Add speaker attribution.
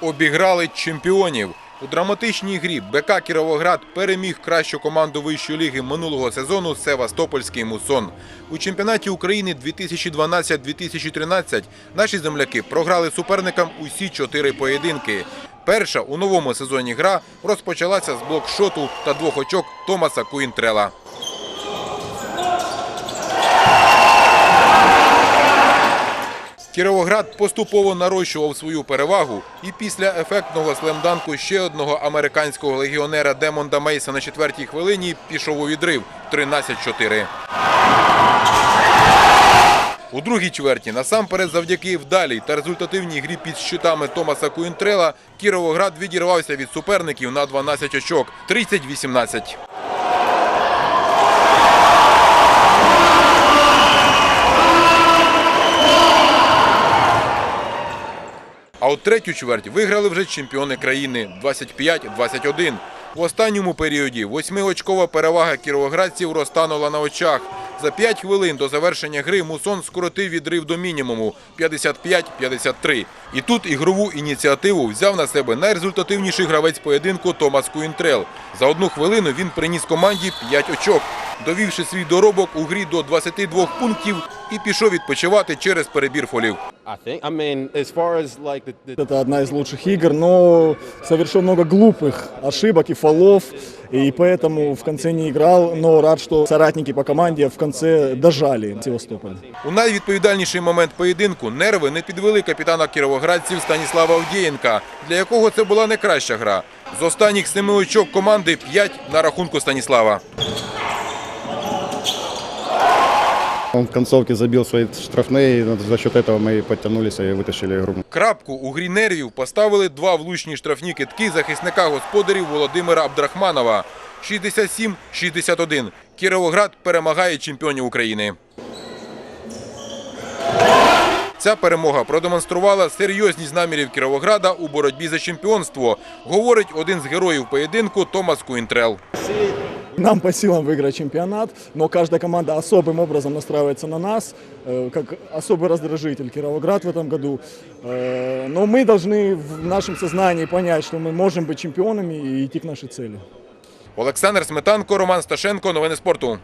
Speaker 1: обіграли чемпіонів. У драматичній грі БК Кіровоград переміг кращу команду вищої ліги минулого сезону Севастопольський мусон. У чемпіонаті України 2012-2013 наші земляки програли суперникам усі чотири поєдинки. Перша у новому сезоні гра розпочалася з блокшоту та двох очок Томаса Куінтрела. Кіровоград поступово нарощував свою перевагу і після ефектного слемданку ще одного американського легіонера Демонда Мейса на четвертій хвилині пішов у відрив 13-4. У другій чверті, насамперед завдяки вдалій та результативній грі під щитами Томаса Куінтрела, Кіровоград відірвався від суперників на 12 очок – 30-18. От третю чверть виграли вже чемпіони країни 25-21. У останньому періоді восьмиочкова перевага кіровоградців розтанула на очах. За 5 хвилин до завершення гри Мусон скоротив відрив до мінімуму 55-53. І тут ігрову ініціативу взяв на себе найрезультативніший гравець поєдинку Томас Куінтрел. За одну хвилину він приніс команді 5 очок, довівши свій доробок у грі до 22 пунктів і пішов відпочивати через перебір фолів.
Speaker 2: I think. I mean, as far as like the, the
Speaker 3: Это одна из лучших игр, но совершил много глупых ошибок и фолов, и поэтому в конце не играл, но рад, что соратники по команде в конце дожали Севастополь.
Speaker 1: У найвідповідальніший момент поєдинку нерви не підвели капітана кіровоградців Станіслава Авдієнка, для якого це була не краща гра. З останніх семи очок команди 5 на рахунку Станіслава.
Speaker 4: Он в концовке забил свои штрафные, и за счет этого мы подтянулись и вытащили игру.
Speaker 1: Крапку у грі нервів поставили два влучні штрафні китки захисника господарів Володимира Абдрахманова. 67-61. Кіровоград перемагає чемпіонів України. Ця перемога продемонструвала серйозність намірів Кіровограда у боротьбі за чемпіонство, говорить один з героїв поєдинку Томас Куінтрел.
Speaker 3: Нам по силам выиграть чемпионат, но каждая команда особым образом настраивается на нас, э, как особый раздражитель Кировоград в этом году. Э, Но мы должны в нашем сознании понять, что мы можем быть чемпионами и идти к нашей цели.
Speaker 1: Олександр Сметанко, Роман Сташенко. Новини спорту.